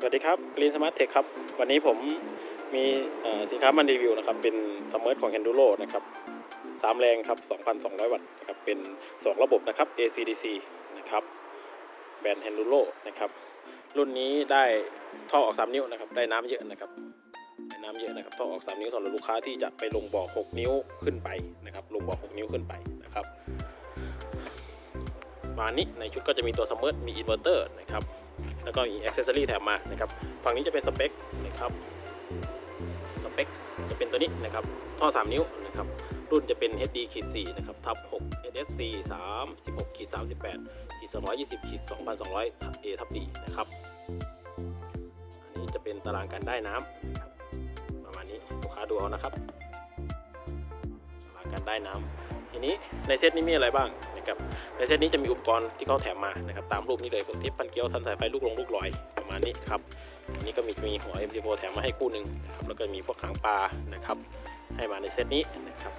สวัสดีครับกรีนสมาร์ทเทคครับ วันนี้ผมมีสินค้ามันรีวิวนะครับ เป็นซัมเมอร์ของ Enduro นะครับสามแรงครับ 2,200 วัตต์นะครับ เป็น 2 ระบบนะครับ ACDC นะครับ แบรนด์ Enduro นะครับ รุ่นนี้ได้ท่อออก 3 นิ้วนะครับ ได้น้ำเยอะนะครับ ได้น้ำเยอะนะครับ ท่อออก 3 นิ้วสำหรับลูกค้าที่จะไปลงบ่อ 6 นิ้วขึ้นไปนะครับ ลงบ่อ 6 นิ้วขึ้นไปนะครับ มานี้ในชุดก็จะมีตัวซัมเมอร์มีอินเวอร์เตอร์นะครับ แล้วก็มีอ c เซสซอรี่แถมมานะครับฝั่งนี้จะเป็นสเปคนะครับสเปคจะเป็นตัวนี้นะครับท่อ 3 นิ้วนะครับรุ่นจะเป็น HD ขีด4นะครับทับ6 SSC 36ขีด38ขีด220ขีด2200ทับ A ทับ D นะครับอันนี้จะเป็นตารางการได้น้ำนะครับประมาณนี้ลูกค้าดูเอานะครับตารางการได้น้ำทีนี้ในเซตนี้มีอะไรบ้าง นะครับในเซตนี้จะมีอุปกรณ์ที่เขาแถมมานะครับตามรูปนี้เลยพวกเทปพันเกลียวทันสายไฟลูกลงลูกลอยประมาณนี้ครับอันนี้ก็มีมีหัว M4 แถมมาให้คู่หนึ่งนะครับแล้วก็มีพวกหางปลานะครับให้มาในเซตนี้นะครับ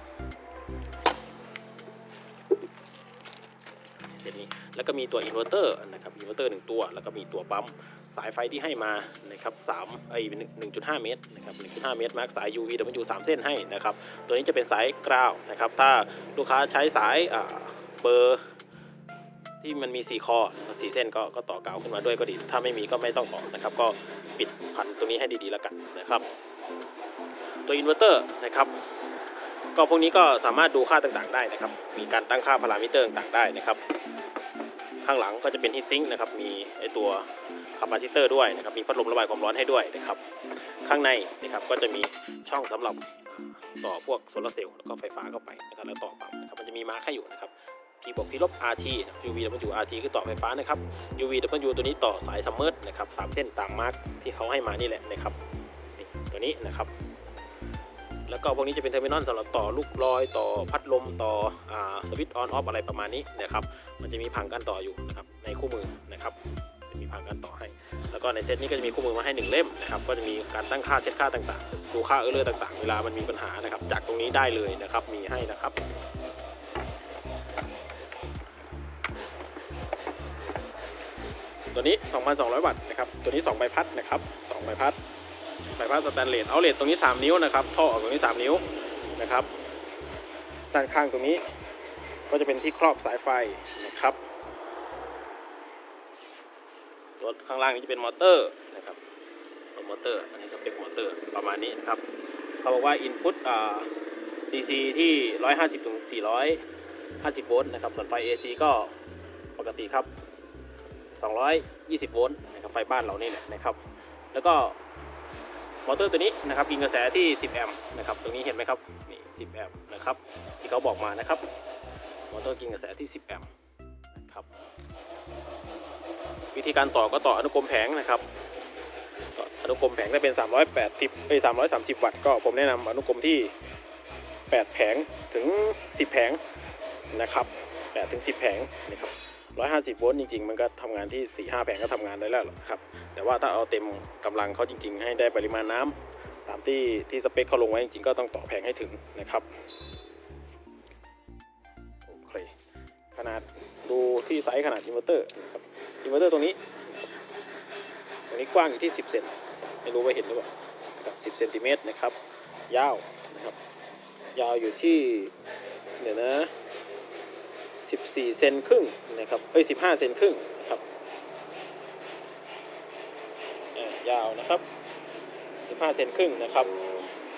เซตนี้แล้วก็มีตัวอินเวอร์เตอร์นะครับอินเวอร์เตอร์หนึ่งตัว แล้วก็มีตัวปั๊มสายไฟที่ให้มานะครับสามไอ้หนึ่งจุดห้าเมตรนะครับหนึ่งจุดห้าเมตรมาร์กสาย UV แต่มันอยู่สามเส้นให้นะครับตัวนี้จะเป็นสายกราวนะครับถ้าลูกค้าใช้สายอ่า บอร์ที่มันมี4คอ4เส้นก็ก็ต่อกาวขึ้นมาด้วยก็ดี ถ้าไม่มีก็ไม่ต้องต่อนะครับ ก็ปิดพันตรงนี้ให้ดีๆแล้วกันนะครับ ตัวอินเวอร์เตอร์นะครับก็พวกนี้ก็สามารถดูค่าต่างๆได้นะครับ มีการตั้งค่าพารามิเตอร์ต่างๆได้นะครับ ข้างหลังก็จะเป็นฮีทซิงค์นะครับ มีไอตัวคาปาซิเตอร์ด้วยนะครับ มีพัดลมระบายความร้อนให้ด้วยนะครับ ข้างในนะครับก็จะมีช่องสำหรับต่อพวกโซลาร์เซลล์แล้วก็ไฟฟ้าเข้าไปนะครับแล้วต่อปั๊มนะครับ มันจะมีมาร์คให้อยู่นะครับ P บวก P ลบ RT UV W RT คือต่อไฟฟ้านะครับ UV W ตัวนี้ต่อสายซัมเมอร์นะครับสามเส้นตามมาร์กที่เขาให้มานี่แหละนะครับตัวนี้นะครับแล้วก็พวกนี้จะเป็นเทอร์มินอลสำหรับต่อลูกลอยต่อพัดลมต่ออสวิตช์ออนออฟอะไรประมาณนี้นะครับ มันจะมีผังการต่ออยู่นะครับในคู่มือนะครับ จะมีผังการต่อให้ แล้วก็ในเซตนี้ก็จะมีคู่มือมาให้หนึ่งเล่มนะครับ ก็จะมีการตั้งค่าเซตค่าต่างๆ ดูค่าเออร์เลอร์ต่างๆ เวลามันมีปัญหานะครับ จากตรงนี้ได้เลยนะครับ มีให้นะครับ ตัวนี้ 2,200 วัตต์นะครับ ตัวนี้ 2 ใบพัดนะครับ 2 ใบพัด ใบพัดสแตนเลส เอาเลสตรงนี้ 3 นิ้วนะครับ ท่อออกตรงนี้ 3 นิ้วนะครับ ด้านข้างตรงนี้ก็จะเป็นที่ครอบสายไฟนะครับ ตัวข้างล่างนี้จะเป็นมอเตอร์นะครับตัวมอเตอร์ อันนี้สเปคมอเตอร์ประมาณนี้นะครับ เขาบอกว่า Input อ่า DC ที่ 150ถึง450 โวลต์นะครับ ส่วนไฟ AC ก็ปกติครับ 220 โวลต์นะครับไฟบ้านเรานี่แหละนะครับ แล้วก็มอเตอร์ตัวนี้นะครับยิงกระแสที่ 10 แอมป์นะครับตรงนี้เห็นไหมครับนี่ 10 แอมป์นะครับที่เขาบอกมานะครับมอเตอร์กินกระแสที่ 10 แอมป์นะครับวิธีการต่อก็ต่ออนุกรมแผงนะครับต่ออนุกรมแผงได้เป็น 380เอ้ย330 วัตต์ก็ผมแนะนำอนุกรมที่ 8 แผงถึง 10 แผงนะครับ8ถึง10 แผงนะครับ 150 โวลต์จริง ๆ มันก็ทำงานที่ 4-5 แผงก็ทำงานได้แล้วครับ แต่ว่าถ้าเอาเต็มกำลังเขาจริง ๆ ให้ได้ปริมาณน้ำตามที่ที่สเปคเขาลงไว้จริงๆ ก็ต้องต่อแผงให้ถึงนะครับ โอเค ขนาดดูที่ไซส์ขนาดอินเวอร์เตอร์นะครับอินเวอร์เตอร์ตรงนี้ ตรงนี้กว้างอยู่ที่ 10 เซน ไม่รู้ว่าเห็นหรือเปล่าครับ10 เซนติเมตรนะครับ ยาวนะครับ ยาวอยู่ที่ เดี๋ยวนะ 14 เซนครึ่งนะครับ เอ้ย 15 เซนครึ่งนะครับยาวนะครับ 15 เซนครึ่งนะครับ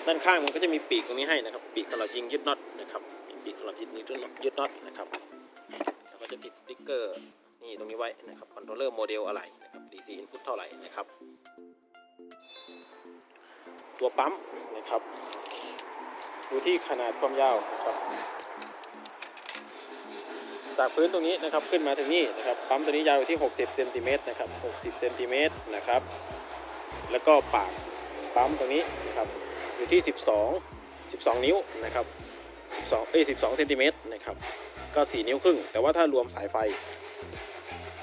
ด้านข้างมันก็จะมีปีกตรงนี้ให้นะครับ ปีกสำหรับยิงยึดน็อตนะครับ ปีกสำหรับยิงยึดน็อตยึดน็อตนะครับ แล้วก็จะติดสติ๊กเกอร์นี่ตรงนี้ไว้นะครับ คอนโทรลเลอร์โมเดลอะไรนะครับ DC input เท่าไหร่นะครับ ตัวปั๊มนะครับดูที่ขนาดความยาวนะครับ จากพื้นตรงนี้นะครับขึ้นมาถึงนี่นะครับปั๊มตัวนี้ยาวอยู่ที่ 60เซนติเมตรนะครับ60เซนติเมตรนะครับแล้วก็ปากปั๊มตรงนี้นะครับอยู่ที่ 12 12 นิ้วนะครับ12เอ้ย12เซนติเมตรนะครับก็ 4 นิ้วครึ่ง แต่ว่าถ้ารวมสายไฟ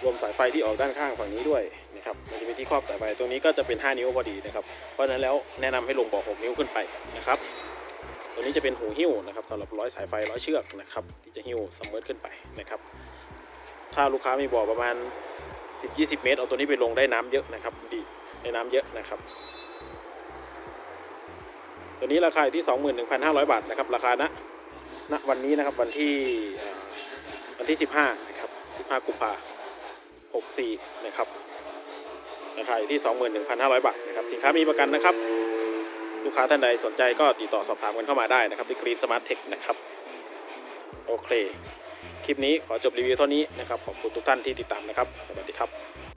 รวมสายไฟที่ออกด้านข้างฝั่งนี้ด้วยนะครับมันจะมีที่ครอบสายไฟตรงนี้ก็จะเป็น 5 นิ้วพอดีนะครับเพราะฉะนั้นแล้วแนะนำให้ลงบอก 6 นิ้วขึ้นไปนะครับ ตัวนี้จะเป็นหูหิ้วนะครับสำหรับร้อยสายไฟร้อยเชือกนะครับที่จะหิ้วซัมมอร์ขึ้นไปนะครับ ถ้าลูกค้ามีบ่อประมาณ 10-20 เมตร เอาตัวนี้ไปลงได้น้ำเยอะนะครับดีในในน้ำเยอะนะครับ ตัวนี้ราคาอยู่ที่ 21,500 บาทนะครับ ราคาณณวันนี้นะครับวันที่วันที่ 15 นะครับ 15 กุมภา64 นะครับราคาอยู่ที่ 21,500 บาทนะครับ สินค้ามีประกันนะครับ ลูกค้าท่านใดสนใจก็ติดต่อสอบถามกันเข้ามาได้นะครับที่กรีนสมาร์ทเทคนะครับโอเค คลิปนี้ขอจบรีวิวเท่านี้นะครับขอบคุณทุกท่านที่ติดตามนะครับสวัสดีครับ